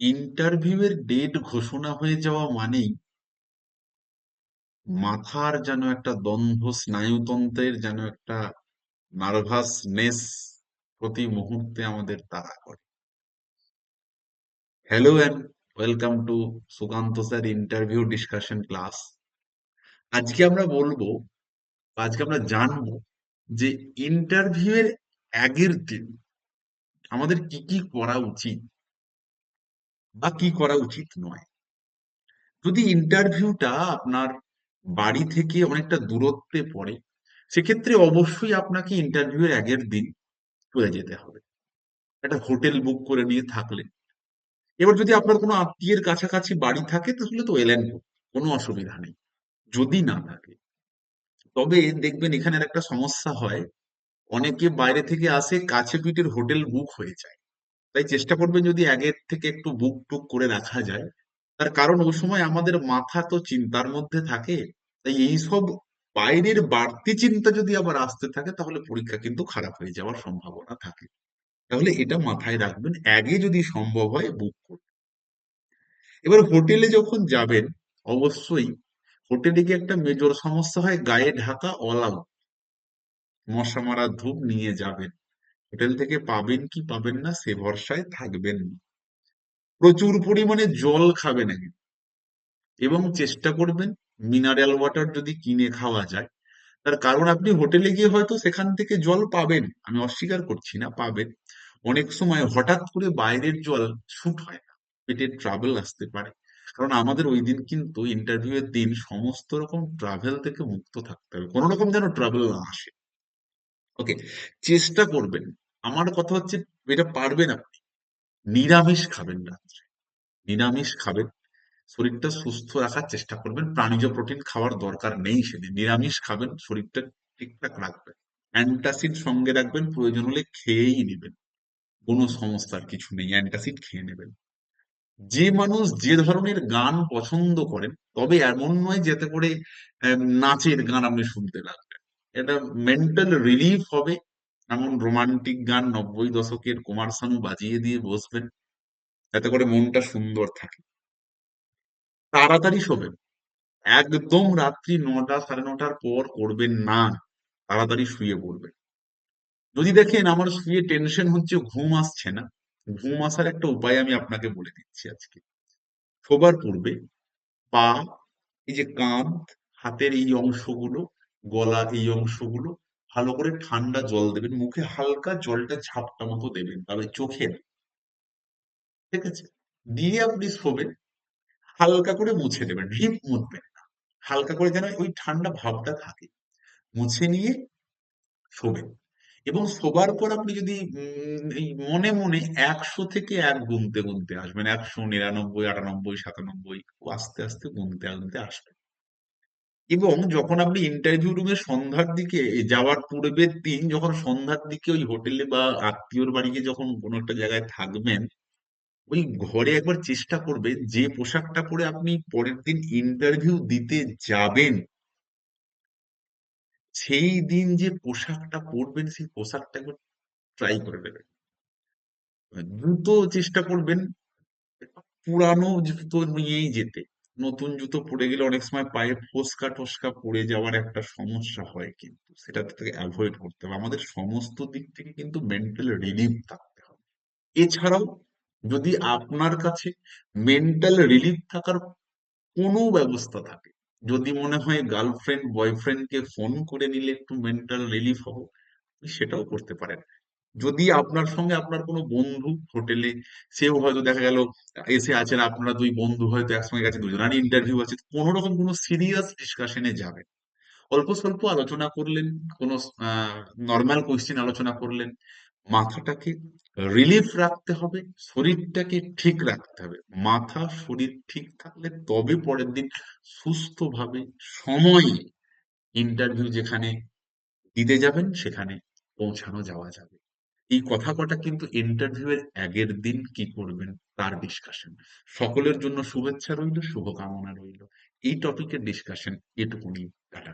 Interview এর date ঘোষণা হয়ে যাওয়া মানেই মাথার যেন একটা দ্বন্দ্ব স্নায়ুতন্ত্রের যেন একটা নার্ভাসনেস প্রতি মুহূর্তে আমাদের তাড়া করে। Hello and welcome to Sukanta sir interview discussion class আজকে আমরা বলব আজকে আমরা জানব যে ইন্টারভিউ এর আগের দিন আমাদের কি কি করা উচিত। বা কি করা উচিত নয়। যদি ইন্টারভিউটা আপনার বাড়ি থেকে অনেকটা দূরত্বে পড়ে, সেক্ষেত্রে অবশ্যই আপনাকে ইন্টারভিউ এর আগের দিন চলে যেতে হবে। একটা হোটেল বুক করে নিয়ে থাকলে। এবার যদি আপনার কোনো আত্মীয়ের কাছাকাছি বাড়ি থাকে, তাহলে তো এলেন কোনো অসুবিধা নেই। যদি না থাকে, তবে দেখবেন এখানে একটা সমস্যা হয়। অনেকে বাইরে থেকে আসে, কাছে পিঠের হোটেল বুক হয়ে যায়। তাই চেষ্টা করবেন যদি আগের থেকে একটু বুক টুক করে রাখা যায়। তার কারণ ওই সময় আমাদের মাথা তো চিন্তার মধ্যে থাকে। তাই এইসব বাইরের বাড়তি চিন্তা যদি আবার আসতে থাকে, তাহলে পরীক্ষা কিন্তু খারাপ হয়ে যাওয়ার সম্ভাবনা থাকে। তাহলে এটা মাথায় রাখবেন, আগে যদি সম্ভব হয় বুক করুন। এবার হোটেলে যখন যাবেন, অবশ্যই হোটেলে গিয়ে একটা মেজর সমস্যা হয়, গায়ে ঢাকা অলাউ মশা মারা ধূপ নিয়ে যাবেন। হোটেল থেকে পাবেন কি পাবেন না, সে ভরসায় থাকবেন প্রচুর পরিমাণে জল খাবেন এবং চেষ্টা করবেন মিনারেল ওয়াটার যদি কিনে খাওয়া যায়। তার কারণ আপনি হোটেলে গিয়ে হয়তো সেখান থেকে জল পাবেন। আমি অস্বীকার করছি না, পাবেন। অনেক সময় হঠাৎ করে বাইরের জল শুট হয় না, পেটের ট্রাভেল আসতে পারে। কারণ আমাদের ওই দিন কিন্তু ইন্টারভিউ এর দিন সমস্ত রকম ট্রাভেল থেকে মুক্ত থাকতে হবে। কোনো রকম যেন ট্রাভেল না আসে। ওকে চেষ্টা করবেন। আমার কথা হচ্ছে, এটা পারবেন আপনি। নিরামিষ খাবেন রাত্রে। নিরামিষ খাবেন। শরীরটা সুস্থ রাখার চেষ্টা করবেন। প্রাণীজ প্রোটিন খাওয়ার দরকার নেই সেদিন। নিরামিষ খাবেন, শরীরটা ঠিকঠাক রাখবেন। অ্যান্টাসিড সঙ্গে রাখবেন, প্রয়োজন হলে খেয়েই নেবেন। কোনো সমস্যার কিছু নেই, অ্যান্টাসিড খেয়ে নেবেন। যে মানুষ যে ধরনের গান পছন্দ করেন, তবে এমন নয় যাতে করে নাচের গান আপনি শুনতে লাগবেন এটা মেন্টাল রিলিফ হবে। এমন রোমান্টিক গান নব্বই দশকের কুমার শানু বাজিয়ে দিয়ে বসবেন, যাতে করে মনটা সুন্দর থাকে। তাড়াতাড়ি শোবেন। একদম রাত্রি নটা, সাড়ে নটার পর করবেন না। তাড়াতাড়ি শুয়ে পড়বেন। যদি দেখেন আমার শুয়ে টেনশন হচ্ছে, ঘুম আসছে না। ঘুম আসার একটা উপায় আমি আপনাকে বলে দিচ্ছি আজকে। শোবার পূর্বে পা, এই যে কাঁধ, হাতের এই অংশগুলো গলা, এই অংশগুলো ভালো করে ঠান্ডা জল দেবেন, মুখে হালকা জলটা ঝাপটা মতো দেবেন তবে চোখে ঠিক আছে? দিয়ে আপনি শোবেন, হালকা করে মুছে দেবেন রিপ মুছবেন না। হালকা করে যেন ওই ঠান্ডা ভাবটা থাকে। মুছে নিয়ে শোবেন। এবং শোবার পর আপনি যদি মনে মনে একশো থেকে এক গুনতে গুনতে আসবেন, একশো নিরানব্বই, আটানব্বই, সাতানব্বই আস্তে আস্তে গুনতে গুনতে আসবেন। এবং যখন আপনি ইন্টারভিউ রুমে সন্ধ্যার দিকে যাওয়ার পূর্বের দিন যখন সন্ধ্যার দিকে ওই হোটেলে বা আত্মীয়র বাড়িতে যখন কোনো একটা জায়গায় থাকবেন, ওই ঘরে একবার চেষ্টা করবে যে পোশাকটা পরে আপনি পরের দিন ইন্টারভিউ দিতে যাবেন, সেই দিন যে পোশাকটা পরবেন সেই পোশাকটা একবার ট্রাই করে নেবেন জুতো চেষ্টা করবেন, পুরানো জুতো নিয়েই যেতে। নতুন জুতো পরে গেলে অনেক সময় পায়ে ফোসকা টোসকা পড়ে যাওয়ার একটা সমস্যা হয় কিন্তু। সেটা থেকে অ্যাভয়েড করতে হবে। আমাদের সমস্ত দিক থেকে কিন্তু মেন্টাল রিলিফ থাকতে হবে। এছাড়াও যদি আপনার কাছে মেন্টাল রিলিফ থাকার কোনো ব্যবস্থা থাকে, যদি মনে হয় গার্লফ্রেন্ড বয়ফ্রেন্ডকে ফোন করে নিলে একটু মেন্টাল রিলিফ হব সেটাও করতে পারেন। যদি আপনার সঙ্গে আপনার কোনো বন্ধু হোটেলে, সেও হয়তো দেখা গেল এসে আছেন, আপনারা দুই বন্ধু হয়তো একসঙ্গে গেছে দুজনের ইন্টারভিউ আছে কোনো রকম কোনো সিরিয়াস ডিসকাশনে যাবেন। অল্প স্বল্প আলোচনা করলেন, কোনো নর্মাল কোয়েশ্চেন আলোচনা করলেন, মাথাটাকে রিলিফ রাখতে হবে, শরীরটাকে ঠিক রাখতে হবে। মাথা, শরীর ঠিক থাকলে তবে পরের দিন সুস্থভাবে সময়ে ইন্টারভিউ যেখানে দিতে যাবেন, সেখানে পৌঁছানো যাওয়া যাবে। এই কথা কটা কিন্তু ইন্টারভিউ এর আগের দিন কি করবেন তার ডিসকাশন সকলের জন্য শুভেচ্ছা রইল, শুভকামনা রইল। এই টপিকের ডিসকাশন এটুকুনি টাটা